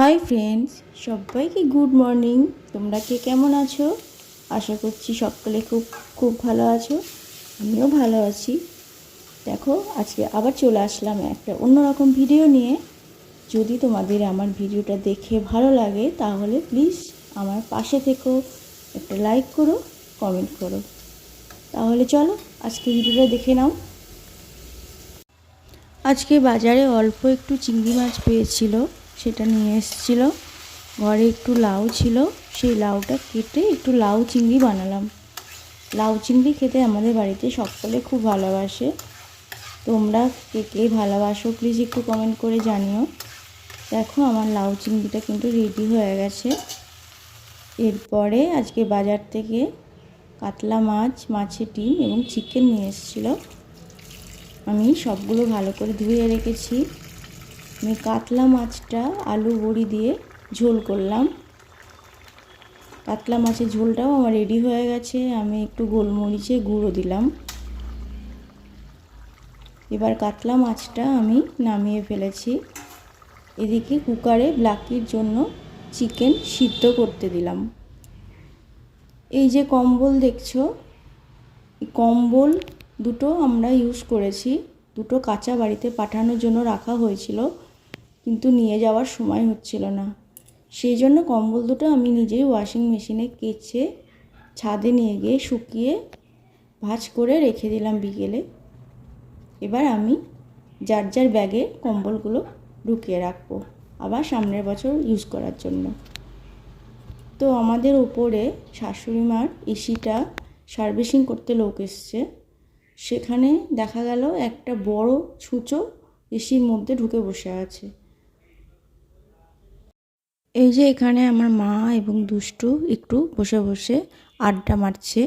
High friends, সবাইকে good morning. তোমরা কে কেমন আছো? আশা করছি সকলে খুব খুব ভালো আছো। আমিও ভালো আছি। দেখো, আজকে আবার চলে আসলাম একটা অন্যরকম ভিডিও নিয়ে। যদি তোমাদের আমার ভিডিওটা দেখে ভালো লাগে, তাহলে প্লিজ আমার পাশে থেকো। একটা লাইক করো কমেন্ট করো। তাহলে চলো, আজকে ভিডিওটা দেখে নাও। আজকে বাজারে অল্প একটু চিংড়ি মাছ পেয়েছিল। সেটা নিয়ে এসেছিল। ঘরে একটু লাউ ছিল, সেই লাউটা কেটে একটু লাউ চিংড়ি বানালাম। লাউ চিংড়ি খেতে আমাদের বাড়িতে সকলে খুব ভালোবাসে। তোমরা কে কে ভালোবাসো প্লিজ একটু কমেন্ট করে জানিও। দেখো আমার লাউ চিংড়িটা কিন্তু রেডি হয়ে গেছে। এরপরে আজকে বাজার থেকে কাতলা মাছ, মাছের ডিম এবং চিকেন নিয়ে এসেছিল। আমি সবগুলো ভালো করে ধুয়ে রেখেছি। আমি কাতলা মাছটা আলু বড়ি দিয়ে ঝোল করলাম। কাতলা মাছের ঝোলটাও আমার রেডি হয়ে গেছে। আমি একটু গোলমরিচে গুঁড়ো দিলাম। এবার কাতলা মাছটা আমি নামিয়ে ফেলেছি। এদিকে কুকারে ব্লাকির জন্য চিকেন সিদ্ধ করতে দিলাম। এই যে কম্বল দেখছ কম্বল দুটো আমরা ইউজ করেছি। দুটো কাঁচা বাড়িতে পাঠানোর জন্য রাখা হয়েছিল। কিন্তু নিয়ে যাওয়ার সময় হচ্ছিল না। সেই জন্য কম্বল দুটো আমি নিজেই ওয়াশিং মেশিনে কেচে ছাদে নিয়ে গিয়ে শুকিয়ে ভাঁজ করে রেখে দিলাম বিকেলে। এবার আমি যার যার ব্যাগে কম্বলগুলো ঢুকিয়ে রাখব আবার সামনের বছর ইউজ করার জন্য। তো আমাদের ওপরে শাশুড়ি মার এসিটা সার্ভিসিং করতে লোক এসছে। সেখানে দেখা গেল একটা বড় ছুঁচো এসির মধ্যে ঢুকে বসে আছে। এই যে এখানে আমার মা এবং দুষ্টু একটু বসে বসে আড্ডা মারছে।